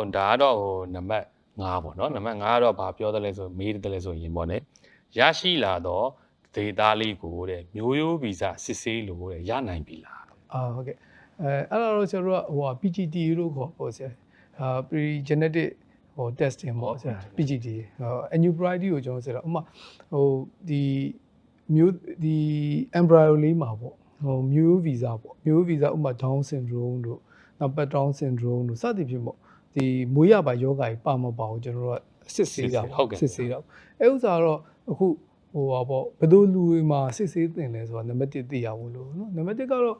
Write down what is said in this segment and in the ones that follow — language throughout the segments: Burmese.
ဟုတ်ဒါကတော့ဟိုနံပါတ်5ပေါ့နော်နံပါတ်5ကတော့ဘာပြောတယ်လဲဆိုမေးတယ်လဲဆိုရင်ပေါ့နဲ့ရရှိလာတော့ဒေတာလေးကိုတဲ့မျိုးရိုးဗီဇစစ်ဆေးလို့တဲ့ရနိုင်ပြီလားအာဟုတ်ကဲ့အဲအဲ့ဒါတော့ကျွန်တော်တို့ကဟိုဟာ PGT လို့ခေါ်ပေါ့ဆရာအာ pre genetic ဟို testing ပေါ့ဆရာ PGT ဟို annuity ကိုကျွန်တော်ဆက်တော့ဥပမာဟိုဒီမျိုးဒီ embryo လေးမှာပေါ့ဟိုမျိုးဗီဇပေါ့မျိုးဗီဇဥပမာ down syndrome တို့နောက် Patton syndrome တို့စသဖြင့်ပေါ့ ဒီမွေးရပါယောဂါကြီးပါမပါဘူးကျွန်တော်တို့ကစစ်ဆေးကြပါစစ်ဆေးတော့အဲ့ဥစ္စာတော့အခုဟိုပါပေါ့ဘယ်လိုလူတွေမှာစစ်ဆေးတင်လဲဆိုတာနံပါတ်1သိရဖို့လို့နော်နံပါတ်1ကတော့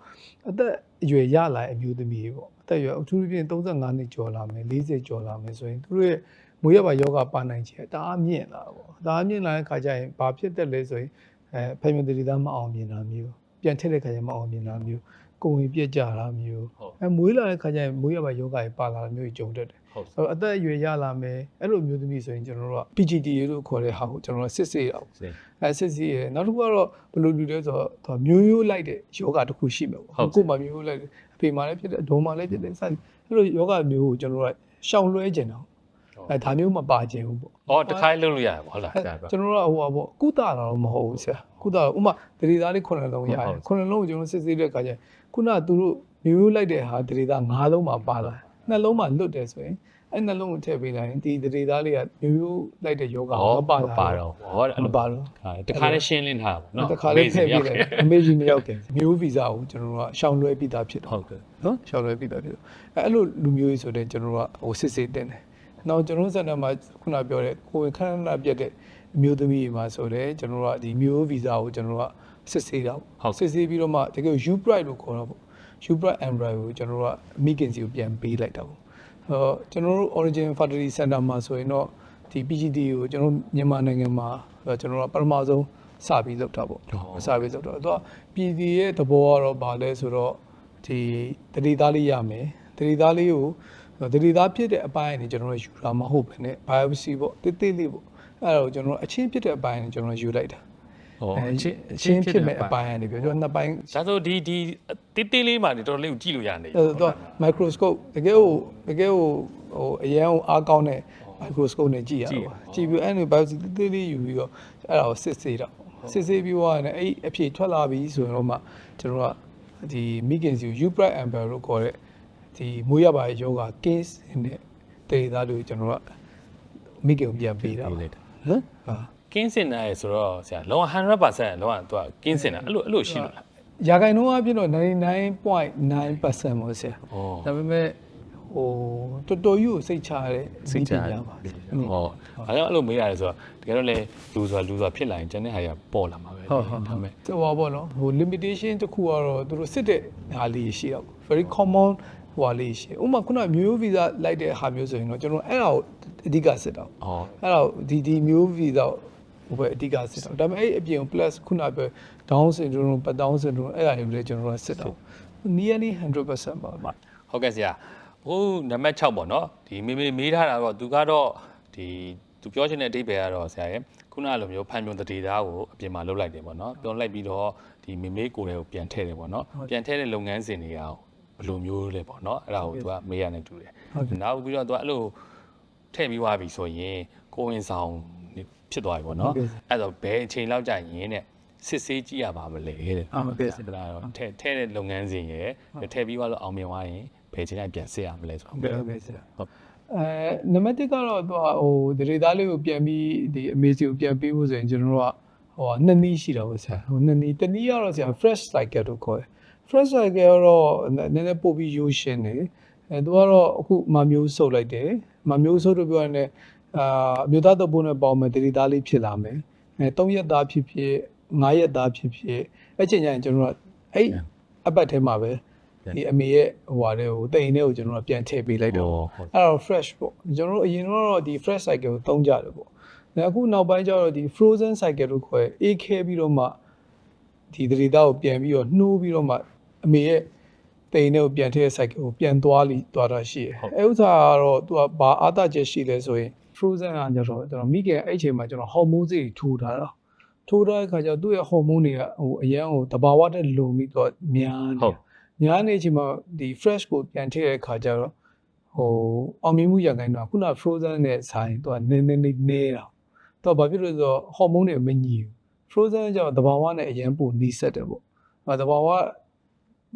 အသက်အရွယ်ရလာတဲ့အမျိုးသမီးတွေပေါ့အသက်အရွယ်အထူးသဖြင့်35နှစ်ကျော်လာမယ်40ကျော်လာမယ်ဆိုရင်သူတို့ရဲ့မွေးရပါယောဂပါနိုင်ချေတအားမြင့်လာပေါ့တအားမြင့်လာတဲ့ခါကျရင်ဘာဖြစ်တက်လဲဆိုရင်အဲဖယ်မြူတရီသားမအောင်မြင်တာမျိုးပြန်ထက်တဲ့ခါကျရင်မအောင်မြင်တာမျိုး ကိုယ်ဝင်ပြက်ကြတာမျိုးဟုတ်အဲမွေးလာတဲ့ခါကျရင်မွေးရပါယောဂကြီးပါလာတာမျိုးကြီးကြုံတတ်တယ်ဟုတ်အဲ့တော့အသက်အရွယ်ရလာမယ်အဲ့လိုမျိုးသမီးဆိုရင်ကျွန်တော်တို့က PGT လို့ခေါ်တဲ့ဟာကိုကျွန်တော်တို့စစ်ဆေးရအောင်စေအဲစစ်ဆေးရနောက်တစ်ခုကတော့ဘယ်လိုလူလဲဆိုတော့သူကမျိုးရိုးလိုက်တဲ့ယောဂတစ်ခုရှိမှာပေါ့ဟုတ်ကိုယ်မှမျိုးရိုးလိုက်တယ်အဖေမှလည်းဖြစ်တယ်အဒေါ်မှလည်းဖြစ်တယ်စသည်အဲ့လိုယောဂမျိုးကိုကျွန်တော်တို့ကရှောင်လွှဲကျင်တော့အဲဒါမျိုးမပါကျင်ဘူးပေါ့ဩတခါလေးလုပ်လို့ရတယ်ပေါ့ဟုတ်လားအဲဆရာပြောကျွန်တော်တို့ကဟိုပါပေါ့ကုသတာတော့မဟုတ်ဘူးဆရာ ကုသတော့ဥမာဒရီသားလေးခုနှစ်လုံးရတဟုတ်ယ်ခုနှစ်လုံးကိုကျွန်တော်စစ်ဆေးတဲ့အခါကျရင်ခုနကသူတို့မျိုးရိုးလိုက်တဲ့ဟာဒရီသား၅လုံးမှပါလာနှလုံးမှလွတ်တယ်ဆိုရင်အဲ့နှလုံးကိုထည့်ပေးလိုက်ရင်ဒီဒရီသားလေးကမျိုးရိုးလိုက်တဲ့ယောဂမပါလာပါတော့ဟောအဲ့မလိုပါတော့ခါတခါလေးရှင်းလင်းထားပါဘောနော်တခါလေးထည့်ပေးလိုက် Amazing အမေကြီးမရောက်ခင်မျိုးဗီဇကိုကျွန်တော်တို့ကရှောင်လွှဲပြီးသားဖြစ်တော့ဟုတ်ကဲ့နော်ရှောင်လွှဲပြီးသားဖြစ်တော့အဲအဲ့လိုလူမျိုးကြီးဆိုတဲ့ကျွန်တော်တို့ကဟိုစစ်စစ်တင်တယ်နောက်ကျွန်တော်တို့စက်တမှာခုနပြောတဲ့ကိုယ်ခန္ဓာပြတ်တဲ့ အမျိုးသမီးတွေမှာဆိုတဲ့ကျွန်တော်တို့ကဒီမျိုးဗီဇကိုကျွန်တော်တို့ကစစ်ဆေးတာပေါ့စစ်ဆေးပြီးတော့မှတကယ် U bright လို့ခေါ်တော့ပေါ့ U bright embryo ကိုကျွန်တော်တို့ကမိခင်စီကိုပြန်ပေးလိုက်တာပေါ့ဟောကျွန်တော်တို့ origin fertility center မှာဆိုရင်တော့ဒီ PGD ကိုကျွန်တော်မြန်မာနိုင်ငံမှာကျွန်တော်တို့ကပထမဆုံးစပြီးလုပ်တာပေါ့စပြီးလုပ်တော့သူက PD ရဲ့သဘောကတော့ဗာလဲဆိုတော့ဒီတတိသားလေးရမယ်တတိသားလေးကိုတတိသားဖြစ်တဲ့အပိုင်းကနေကျွန်တော်တို့ယူတာမဟုတ်ဘဲနဲ့ biopsy ပေါ့တိတိလေးပေါ့ အဲ့ဒါကိုကျွန်တော်တို့အချင်းဖြစ်တဲ့အပိုင်းကနေကျွန်တော်တို့ယူလိုက်တာဟောအဲအချင်းအချင်းဖြစ်မဲ့အပိုင်းကနေပြောကျွန်တော်နှစ်ပိုင်းဒါဆိုဒီဒီတိတိလေးမှာနေတော်တော်လေးကိုကြည့်လို့ရနေအဲ့တော့ microscope တကယ်ကိုတကယ်ကိုဟိုအရန်ကိုအားကောင်းတဲ့ microscope နဲ့ကြည့်ရတော့ကြည့်ပြီးအဲ့ဒီ biopsy တိတိလေးယူပြီးတော့အဲ့ဒါကိုစစ်ဆေးတော့စစ်ဆေးပြီးတော့လည်းအဲ့အဖြေထွက်လာပြီဆိုရင်တော့မှကျွန်တော်ကဒီမိခင်စီကို U bright amber လို့ခေါ်တဲ့ဒီမွေးရပါရဲ့ယောဂ case နဲ့တေးသားလို့ကျွန်တော်ကမိခင်ကိုပြန်ပေးတာပါပေးလိုက်တာ ဟမ်ဟာကင်းစင်တာရယ်ဆိုတော့ဆရာလုံးဝ100%လုံးဝသူကကင်းစင်တာအဲ့လိုအဲ့လိုရှိလို့လားရာခိုင်နှုန်းအပြည့်တော့99.9%ပေါ့ဆရာဩဒါပေမဲ့ဟိုတော်တော်ကြီးကိုစိတ်ချရတဲ့စိတ်ချနည်းပညာပါဟောဘာကြောင့်အဲ့လိုမေးရတယ်ဆိုတော့တကယ်တော့လေလူဆိုတာလူဆိုတာဖြစ်လာရင်ကျန်တဲ့ဟာကြီးပေါ်လာမှာပဲဟုတ်ဟုတ်ဒါပေမဲ့ဆိုပါဘောနော်ဟို limitation တစ်ခုကတော့သူတို့စစ်တဲ့ဟာလေးရှိတော့ very common ဟိုဟာလေးရှိဥပမာခုနမျိုးဗီဇလိုက်တဲ့ဟာမျိုးဆိုရင်တော့ကျွန်တော်အဲ့ဒါကိုအဓိကစစ်တော့ဟောအဲ့ဒါကိုဒီဒီမျိုးဗီဇဟိုပဲအဓိကစစ်တော့ဒါပေမဲ့အဲ့အပြင် plus ခုနပြော down syndrome ပတ် down syndrome အဲ့ဒါတွေလည်းကျွန်တော်တို့စစ်တော့ nearly 100%ပါပါဟုတ်ကဲ့ဆရာဟိုနံပါတ်6ပေါ့နော်ဒီမေမေမေးထားတာတော့သူကတော့ဒီသူပြောချင်တဲ့အဓိပ္ပာယ်ကတော့ဆရာရဲ့ခုနလိုမျိုးဖန်ပြွန်တတိသားကိုအပြင်မှာလုတ်လိုက်တယ်ပေါ့နော်ပြောလိုက်ပြီးတော့ဒီမေမေကိုယ်တွေကိုပြန်ထည့်တယ်ပေါ့နော်ပြန်ထည့်တဲ့လုပ်ငန်းစဉ်တွေက ဘယ်လိုမျိုးလဲပေါ့နော်အဲ့ဒါကိုသူကမေးရနေတူတယ်နောက်ပြီးတော့သူကအဲ့လိုထည့်ပြီးွားပြီဆိုရင်ကိုဝင်ဆောင်ဖြစ်သွားပြီပေါ့နော်အဲ့တော့ဘယ်အချိန်လောက်ကြာရင်တဲ့စစ်ဆေးကြည့်ရပါမလဲတဲ့ဟုတ်ကဲ့စစ်တာတော့ထဲထဲတဲ့လုပ်ငန်းစဉ်ရယ်ထဲပြီးသွားလို့အောင်မြင်သွားရင်ဘယ်ချိန်တိုင်းပြန်စစ်ရမလဲဆိုတော့ဟုတ်ကဲ့ဟုတ်ကဲ့ဆရာဟုတ်အဲနံပါတ်1ကတော့သူကဟိုဒရေသားလေးကိုပြန်ပြီးဒီအမေစီကိုပြန်ပြီးဖို့ဆိုရင်ကျွန်တော်တို့ကဟိုနှစ်နည်းရှိတာပေါ့ဆရာဟိုနှစ်နည်းတစ်နည်းကတော့ဆရာ fresh cycle လို့ခေါ်တယ် fresh cycle ကတော့နည်းနည်းပို့ပြီးရိုးရှင်းတယ်အဲသူကတော့အခုမမျိုးဆုပ်လိုက်တယ်မမျိုးဆုပ်လို့ပြောရင်လည်းအာအမျိုးသားတပိုးနဲ့ပေါင်းမယ်ဒရေသားလေးဖြစ်လာမယ်အဲ၃ရက်သားဖြစ်ဖြစ်၅ရက်သားဖြစ်ဖြစ်အဲ့ချိန်ကျရင်ကျွန်တော်တို့ကအဲ့အပတ်ထဲမှာပဲဒီအမေရဲ့ဟိုဟာလေးကိုတိမ်လေးကိုကျွန်တော်တို့ကပြန်ထည့်ပေးလိုက်တော့ဟုတ်အဲ့တော့ fresh ပေါ့ကျွန်တော်တို့အရင်တော့ဒီ fresh cycle ကိုသုံးကြတယ်ပေါ့ဒါအခုနောက်ပိုင်းကျတော့ဒီ frozen cycle လို့ခေါ်ရဲအေးခဲပြီးတော့မှဒီသတိသားကိုပြန်ပြီးတော့နှိုးပြီးတော့မှ အမေရဲ့တိမ်နဲ့ကိုပြန်ထည့်တဲ့ cycle ကိုပြန်သွားလီသွားတာရှိတယ်အဲဥစ္စာကတော့သူကဘာအာသချက်ရှိလဲဆိုရင် frozen ကကျတော့ကျွန်တော်မိခင်အဲ့အချိန်မှာကျွန်တော်ဟော်မုန်းစိတ်ထိုးထားတာထိုးထားတဲ့ခါကျတော့သူ့ရဲ့ဟော်မုန်းတွေကဟိုအရန်ဟိုတဘာဝတက်လုံပြီးတော့များနေဟုတ်များနေချိန်မှာဒီ fresh ကိုပြန်ထည့်တဲ့ခါကျတော့ဟဟိုအောင်မြင်မှုရခိုင်တော့ခုန frozen နဲ့ဆိုင်သူကနည်းနည်းလေးနေတာသူကဘာဖြစ်လို့လဲဆိုတော့ဟော်မုန်းတွေမညီဘူး frozen ကျတော့တဘာဝနဲ့အရင်ပိုနီးစက်တယ်ပေါ့အဲတဘာဝ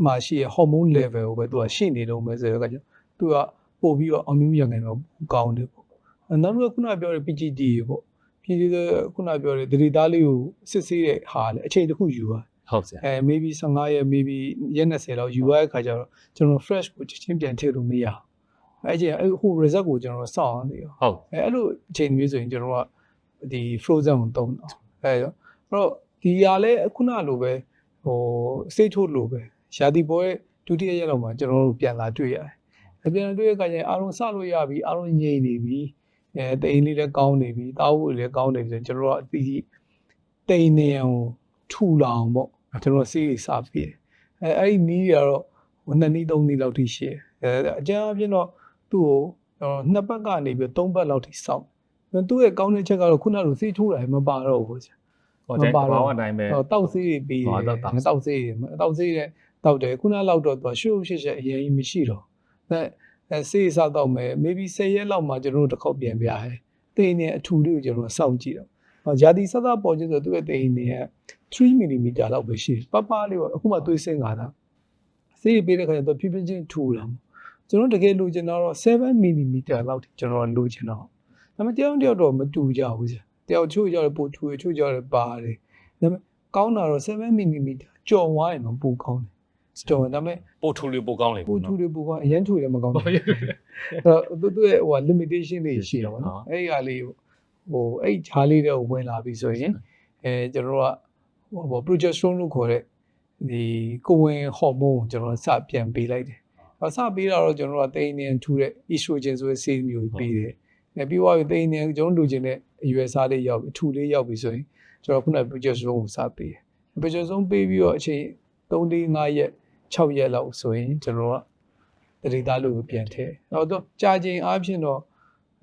မှာရှိရဟော်မုန်း level ကိုပဲသူကရှိနေတော့မယ်ဆိုတော့ကကျသူကပို့ပြီးတော့အောင်မြင်မှုရခိုင်တော့ကောင်းတယ်ပေါ့အဲနောက်တစ်ခုကခုနပြောတဲ့ PGD ပေါ့ PGD ခုနပြောတဲ့ဒရီသားလေးကိုစစ်ဆေးတဲ့ဟာလေအချိန်တစ်ခုယူပါဟုတ်ဆရာအဲ maybe 15ရက် maybe ရက်20လောက်ယူရတဲ့ခါကျတော့ကျွန်တော် fresh ကိုချက်ချင်းပြန်ထည့်လို့မရဘူးအဲအချိန်အဲ့ဟို result ကိုကျွန်တော်စောင့်နေရောဟုတ်အဲအဲ့လိုအချိန်မျိုးဆိုရင်ကျွန်တော်ကဒီ frozen ကိုသုံးတော့အဲအဲ့တော့ဒီဟာလည်းခုနလိုပဲဟိုစိတ်ထုတ်လိုပဲ ရာသီပွဲဒုတိယရက်လောက်မှာကျွန်တော်တို့ပြန်လာတွေ့ရတယ်အပြန်လာတွေ့ရတဲ့ခါကျရင်အားလုံးစလို့ရပြီအားလုံးငြိမ်နေပြီအဲတိမ်လေးလည်းကောင်းနေပြီတာဝတ်လည်းကောင်းနေပြီဆိုရင်ကျွန်တော်တို့ကအတီးတိမ်နေအောင်ထူလောင်ပေါ့ကျွန်တော်စီးစပြီးအဲအဲ့ဒီနီးရတော့ဟိုနှစ်နည်းသုံးနည်းလောက်ထိရှိတယ်အဲအကြမ်းအဖြစ်တော့သူ့ကိုကျွန်တော်နှစ်ပတ်ကနေပြီးသုံးပတ်လောက်ထိစောင့်သူ့ရဲ့ကောင်းတဲ့ချက်ကတော့ခုနကလိုစီးထိုးတာမပါတော့ဘူးဆရာဟောတဲ့မပါတော့ဘာဝအတိုင်းပဲဟောတောက်ဆေးတွေပြီးဟောတယ်တောက်တောက်တောက်ဆေးတွေတောက်ဆေးတဲ့ တောက်တယ်ခုနလောက်တော့သူကရှုပ်ရှစ်ချက်အရင်ကြီးမရှိတော့အဲအဲဆေးစားတော့မယ် maybe 10ရက်လောက်မှကျွန်တော်တို့တစ်ခေါက်ပြန်ပြရဲတိန်နေအထူလေးကိုကျွန်တော်စောင့်ကြည့်တော့ဟောဂျာတိဆက်သက်ပေါ်ကျဆိုသူ့ရဲ့တိန်နေက3 mm လောက်ပဲရှိတယ်ပပလေးပေါ့အခုမှသွေးစင်းလာတာဆေးပေးတဲ့ခါကျတော့ဖြည်းဖြည်းချင်းထူလာကျွန်တော်တကယ်လိုချင်တော့7 mm လောက်ထိကျွန်တော်လိုချင်တော့ဒါပေမဲ့တယောက်တယောက်တော့မတူကြဘူးဆရာတယောက်ချို့ကြတယ်ပိုထူချို့ကြတယ်ပါတယ်ဒါပေမဲ့ကောင်းတာတော့7 mm ကြော်ဝိုင်းတော့ပိုကောင်းတယ် ကြော်ဒါပေမဲ့ပို့ထူလေးပို့ကောင်းလေပိုပေါ့ထူနော်တယ်ပိုကောင်းအရင်ထူတယ်မကောင်းဘူးအဲ့တော့သူသူရဲ့ဟိုက limitation တွေရှိတယ်ဗောနော်အဲ့ဒီဟာလေးကိုဟိုအဲ့ဂျားလေးတဲ့ကိုဝင်လာပြီဆိုရင်အဲကျွန်တော်တို့ကဟိုဗော progesterone လို့ခေါ်တဲ့ဒီကိုယ်ဝင်ဟော်မုန်းကိုကျွန်တော်စပြန်ပေးလိုက်တယ်။ဟောစပေးတာတော့ကျွန်တော်တို့ကတိန်နေထူတဲ့ estrogen ဆိုတဲ့ဆေးမျိုးကိုပေးတယ်။အဲပြီးသွားပြီတိန်နေကျွန်တော်တို့လူချင်းတဲ့အရွယ်စားလေးရောက်ပြီထူလေးရောက်ပြီဆိုရင်ကျွန်တော်ခုနက progesterone ကိုစပေးတယ်။ progesterone ပေးပြီးတော့အချိန်3 4 5ရက် 6ရက်လောက်ဆိုရင်ကျွန်တော်ကတတိသားလို့ပြန်ထည့်။နောက်တော့ကြာချိန်အားဖြင့်တော့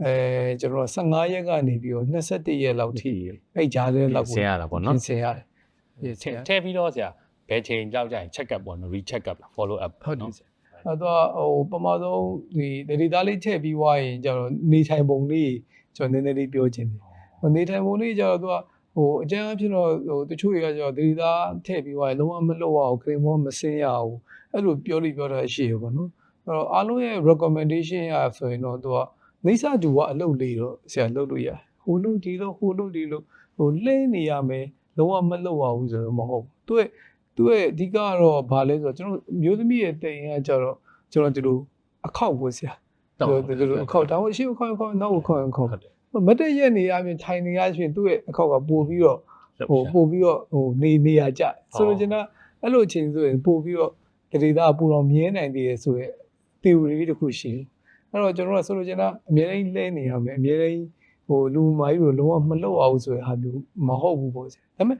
အဲကျွန်တော်15ရက်ကနေပြီးတော့21ရက်လောက်ထိအဲ့ကြားထဲလောက်ကိုဆင်ရတာပေါ့နော်ပြင်ဆင်ရတယ်။ပြင်ဆထင်ရည့်ပြီးတော့ဆရာဘယ်ချိန်ကြောက်ကြရင် check up ပေါ့နော် recheck up လား follow up ဟုတ်တယ်ဆရာအဲ့တော့ဟိုပမာဆုံးဒီဒေတာလေးထည့်ပြီးွားရင်ကျတော့နေထိုင်ပုံလေးကျွန်တော်နည်းနည်းလေးပြောချင်တယ်ဟိုနေထိုင်ပုံလေးကျတော့သူက ဟိုအကျဉ်းအဖြစ်တော့ဟိုတချို့တွေကကျတော့ဒေတာထည့်ပြီးွားရင်လုံးဝမလုပ်အောင်ခရင်မောမစင်းရအောင်အဲ့လိုပြောလိပြောတာရှိရပါတော့အဲ့တော့အားလုံးရဲ့ recommendation ရဆိုရင်တော့သူကနေစာတူကအလုပ်လေးတော့ဆရာလုပ်လို့ရတယ်ဟိုလုပ်ဒီလုပ်ဟိုလုပ်ဒီလုပ်ဟိုလှင်းနေရမယ်လုံးဝမလုပ်အောင်ဆိုတော့မဟုတ်ဘူးသူရဲ့သူရဲ့အဓိကကတော့ဘာလဲဆိုတော့ကျွန်တော်မျိုးသမီးရဲ့တိမ်ကကြတော့ကျွန်တော်ဒီလိုအခောက်ကိုဆရာတော့ဒီလိုအခောက်တောင်းရှိအခောက်အခောက်နောက်အခောက်အခောက်ဟုတ်တယ် မတ်တည့်ရက်နေရပြင်ထိုင်နေရချင်းသူ့ရဲ့အခောက်ကပို့ပြီးတော့ဟိုပို့ပြီးတော့ဟိုနေနေရကြဆိုတော့ကျွန်တော်အဲ့လိုအချိန်ဆိုရင်ပို့ပြီးတော့တတိသားပူတော်မြဲနိုင်သေးတယ်ဆိုရဲ theory တစ်ခုရှိတယ်အဲ့တော့ကျွန်တော်ကဆိုလို့ကျွန်တော်အများကြီးလဲနေရမယ်အများကြီးဟိုလူမိုင်းကိုလုံးဝမလုပ်အောင်ဆိုရဟာမျိုးမဟုတ်ဘူးပေါ့ဆရာဒါပေမဲ့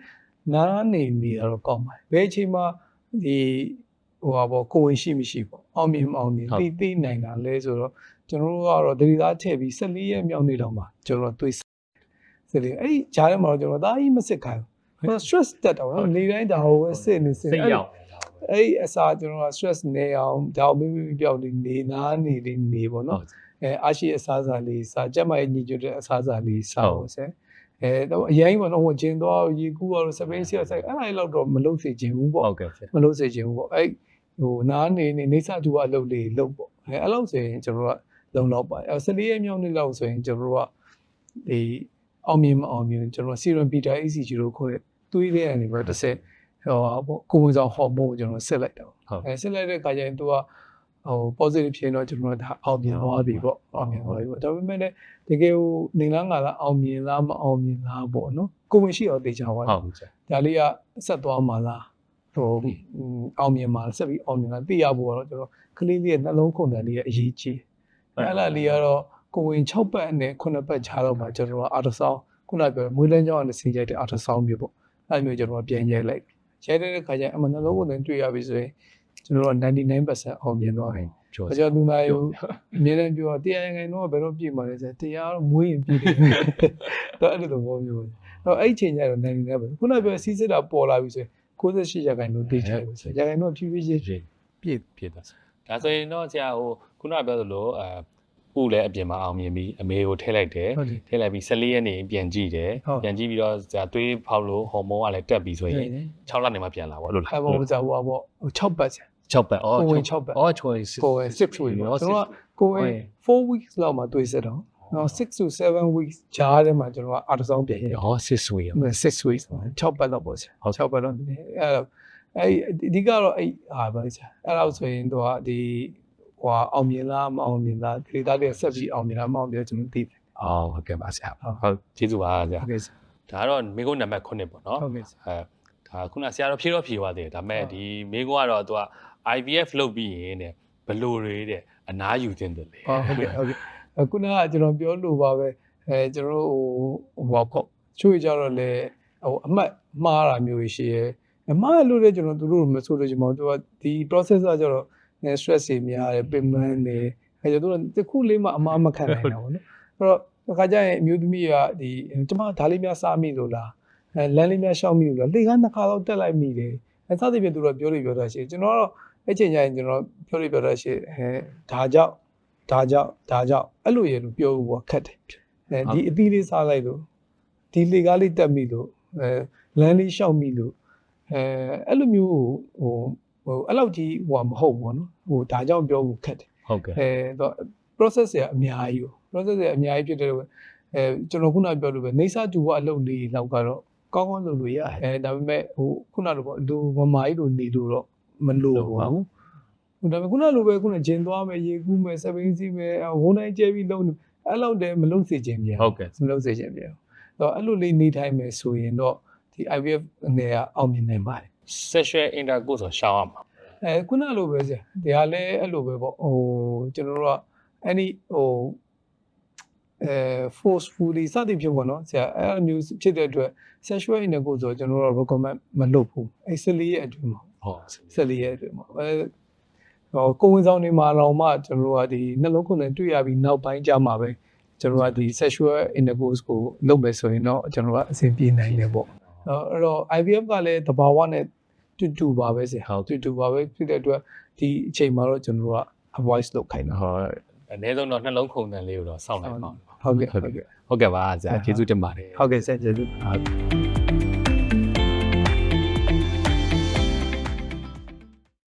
နားနေနေတာတော့ကောင်းပါတယ်ဘယ်အချိန်မှဒီဟိုပါပေါ့ကိုယ်ဝင်ရှိမရှိပေါ့အောင်မြင်မအောင်မြင်ဟုတ်သိသိနိုင်တာလဲဆိုတော့ ကျွန်တော်တို့ကတော့တတိသားထည့်ပြီး14ရက်မြောက်နေတော့မှကျွန်တော်တို့တွေးစတယ်အဲ့ဒီဂျားထဲမှာတော့ကျွန်တော်ဒါကြီးမစစ်ခိုင်းဘူးဟို stress တက်တော့နော်နေတိုင်းဒါဟိုပဲစစ်နေစစ်စိတ်ရောက်အဲ့ဒီအစားကျွန်တော်က stress နေအောင်ဒါကိုမိမိပြောက်နေနေနားနေနေနေပေါ့နော်အဲအားရှိအစားအစာလေးစားကြက်မရဲ့ညီကျွတ်တဲ့အစားအစာလေးစားဟုတ်ဖို့ဆဲအဲတော့အရင်ကတော့ဟိုကျင်းသွားရေကူးကတော့စပိန်စီရဆိုင်အဲ့ဒါလေးတော့တော့မလုပ်စေချင်ဘူးပေါ့ဟုတ်ကဲ့ဆရာမလုပ်စေချင်ဘူးပေါ့အဲ့ဟိုနားနေနေနေစတူကအလုပ်လေးလုပ်ပေါ့အဲအဲ့လောက်ဆိုရင်ကျွန်တော်က လုံလောက်ပါတယ်အဲ14ရက်မြောက်နေ့လောက်ဆိုရင်ကျွန်တော်ကဒီအောင်မြင်မအောင်မြင်ကျွန်တော် serum beta ACG လို့ခေါ်တဲ့သွေးထဲကနေပြီးတော့တစ်ဆက်ဟိုပေါ့ကိုယ်ဝင်ဆောင်ဟော်မုန်းကိုကျွန်တော်ဆက်လိုက်တော့ဟုတ်အဲဆက်လိုက်တဲ့အခါကျရင် तू ကဟို positive ဖြစ်ရင်တော့ကျွန်တော်တို့ဒါအောင်မြင်သွားပြီပေါ့အောင်မြင်သွားပြီပေါ့ဒါပေမဲ့လည်းတကယ်ဟိုနေလားငါလားအောင်မြင်လားမအောင်မြင်လားပေါ့နော်ကိုယ်ဝင်ရှိအောင်သိချာပါဟုတ်ဆရာဒါလေးကဆက်သွားမှာလားဟိုအောင်မြင်မှာဆက်ပြီးအောင်မြင်လားသိရဖို့ကတော့ကျွန်တော်ကလေးလေးရဲ့နှလုံးခုန်တယ်လေးရဲ့အရေးကြီး အဲ့လားလေးကတော့ကိုယ်ဝင်6ပတ်နဲ့9ပတ်ခြားတော့မှကျွန်တော်ကအာတဆောင်းခုနပြောမွေးလန်းကြောင်းနဲ့ဆင်းရိုက်တဲ့အာတဆောင်းမျိုးပေါ့အဲ့မျိုးကျွန်တော်ကပြန်ရိုက်လိုက်ရိုက်တဲ့ခါကျရင်အမှနှလုံးခုန်တယ်တွေ့ရပြီဆိုရင်ကျွန်တော်က99%အောင်မြင်သွားပြီကျော်အကြောင်းလူနာယူအမြဲတမ်းပြောတရားရင်ငယ်တော့ဘယ်တော့ပြည့်မှာလဲဆိုတရားတော့မွေးရင်ပြည့်တယ်တော့အဲ့လိုသဘောမျိုးတော့အဲ့ချိန်ကျတော့နိုင်နေပဲခုနပြောစီးစစ်တာပေါ်လာပြီဆိုရင်68ရာခိုင်နှုန်းသိချင်တယ်ဆိုရာခိုင်နှုန်းဖြည်းဖြည်းချင်းပြည့်ပြည့်သွားဆရာ ဒါဒါဆိုရင်တော့ဆရာဟိုခုနကပြောသလိုအဲဥလည်းအပြင်မှာအောင်မြင်ပြီးအမေကိုထည့်လိုက်တယ်ဟုတ်တယ်ထည့်လိုက်ပြီး14ရက်နေပြန်ကြည့်တယ်ဟုတ်ပြန်ကြည့်ပြီးတော့ဆရာသွေးဖောက်လို့ဟော်မုန်းကလည်းတက်ပြီးဆိုရင်6လနေမှပြန်လာပေါ့လို့လားအဲ့ဘောဇာဟိုဘော6ပတ်စံ6ပတ်အော်ကိုဝင်6ပတ်အော်ချွေကိုယ်6 week ပေါ့ကျွန်တော်ကကိုယ်4 weeks လောက်မှတွေ့စစ်တော့နော်6 to 7 weeks ဂျားထဲမှာကျွန်တော်ကအာတဆောင်းပြန်ရဟော6 week 6 weeks 6ပတ်တော့ပေါ့ဆရာဟုတ်6ပတ်တော့အဲ့တော့ အဲ့အဓိကတော့အဲ့ဟာပါဆရာအဲ့တော့ဆိုရင်တော့ဒီဟိုအောင်မြင်လားမအောင်မြင်လားဒေတာတွေဆက်ပြီးအောင်မြင်လားမအောင်မြင်လားကျွန်တော်သိတယ်အော်ဟုတ်ကဲ့ပါဆရာဟုတ်ဟုတ်ကျေးဇူးပါဆရာဟုတ်ကဲ့ဆရာဒါကတော့မိကုန်းနံပါတ်9ပေါ့နော်ဟုတ်ကဲ့ဆရာအဲဒါခုနဆရာတော်ဖြေတော့ဖြေသွားတယ်ဒါပေမဲ့ဟုတ်ဒီမိကုန်းကတော့သူက IVF လုပ်ပြီးရင်တဲ့ဘလို့တွေတဲ့အနားယူတင်တယ်လေဟုတ်ကဲ့ဟုတ်ကဲ့အခုနကကျွန်တော်ပြောလို့ပါပဲအဲကျွန်တော်ဟိုဟိုပေါ့ချို့ကြတော့လေဟိုအမှတ်မှားတာမျိုးရှိရဲ အမှားလို့လည်းကျွန်တော်တို့တို့မဆိုလို့ချင်ပါဘူးသူကဒီ process ကကျတော့ stress တွေများတယ်ပင်ပန်းနေအဲကျတော့တခုလေးမှအမှားမခံနိုင်တာပေါ့နော်အဲ့တော့အခါကျရင်အမျိုးသမီးကဒီကျမဒါလေးများစားမိလို့လားအဲလမ်းလေးများရှောက်မိလို့လားလေကနှစ်ခါတော့တက်လိုက်မိတယ်အဲစသဖြင့်သူတို့ပြောလို့ပြောတာရှိတယ်ကျွန်တော်ကတော့အဲ့ချိန်ကျရင်ကျွန်တော်ပြောလို့ပြောတာရှိတယ်အဲဒါကြောင့်ဒါကြောင့်ဒါကြောင့်အဲ့လိုရလို့ပြောဖို့ခက်တယ်အဲဒီအသီးလေးစားလိုက်လို့ဒီလေကားလေးတက်မိလို့အဲလမ်းလေးရှောက်မိလို့ အဲအဲ့လိုမျိုးဟိုဟိုအဲ့လောက်ကြီးဟိုမဟုတ်ဘောနော်ဟိုဒါကြောင့်ပြောဖို့ခက်တယ်ဟုတ်ကဲ့အဲတော့ process ရအများကြီးပေါ့ process ရအများကြီးဖြစ်တယ်လို့အဲကျွန်တော်ခုနပြောလို့ပဲနေစာတူဝအလုပ်လေးလောက်ကတော့ကောင်းကောင်းလုပ်လို့ရတယ်အဲဒါပေမဲ့ဟိုခုနလိုပေါ့လူမမာကြီးလိုနေလို့တော့မလို့ပါဘူးဟိုဒါပေမဲ့ခုနလိုပဲခုနဂျင်သွားမယ်ရေကူးမယ်စပိန်စီးမယ်ဝုန်းတိုင်းကျဲပြီးလုံးအဲ့လောက်တည်းမလုံးစေခြင်းပြန်ဟုတ်ကဲ့မလုံးစေခြင်းပြန်တော့အဲ့လိုလေးနေထိုင်မယ်ဆိုရင်တော့ ဒီ IVF အနေကအောင်မြင်နိုင်ပါတယ် sexual intercourse ဆိုရှောင်းရမှာအဲခုနလိုပဲဆရာဒီဟာလည်းအဲ့လိုပဲပေါ့ဟိုကျွန်တော်တို့ကအဲ့ဒီဟိုအဲ forcefully စသည်ဖြစ်ပေါ့နော်ဆရာအဲ့လိုမျိုးဖြစ်တဲ့အတွက် sexual intercourse ဆိုကျွန်တော်တို့ recommend မလုပ်ဘူးအဲ့14ရဲ့အတွင်းမှာဟုတ်14ရဲ့အတွင်းမှာအဲဟိုကိုယ်ဝန်ဆောင်နေမှာတော့မှကျွန်တော်တို့ကဒီနှလုံးခုန်နဲ့တွေ့ရပြီးနောက်ပိုင်းကျမှပဲကျွန်တော်ကဒီ sexual intercourse ကိုလုပ်မယ်ဆိုရင်တော့ကျွန်တော်ကအဆင်ပြေနိုင်တယ်ပေါ့ အဲ့တော့ IVF ကလည်းတဘာဝနဲ့တူတူပါပဲဆရာဟုတ်တူတူပါပဲဖြစ်တဲ့အတွက်ဒီအချိန်မှာတော့ကျွန်တော်တို့က avoid လုပ်ခိုင်းတာဟုတ်အနည်းဆုံးတော့နှလုံးခုန်တန်လေးကိုတော့စောင့်လိုက်ပါဦးဟုတ်ကဲ့ဟုတ်ကဲ့ဟုတ်ကဲ့ပါဆရာကျေးဇူးတင်ပါတယ်ဟုတ်ကဲ့ဆက်ကျေးဇူးဟုတ်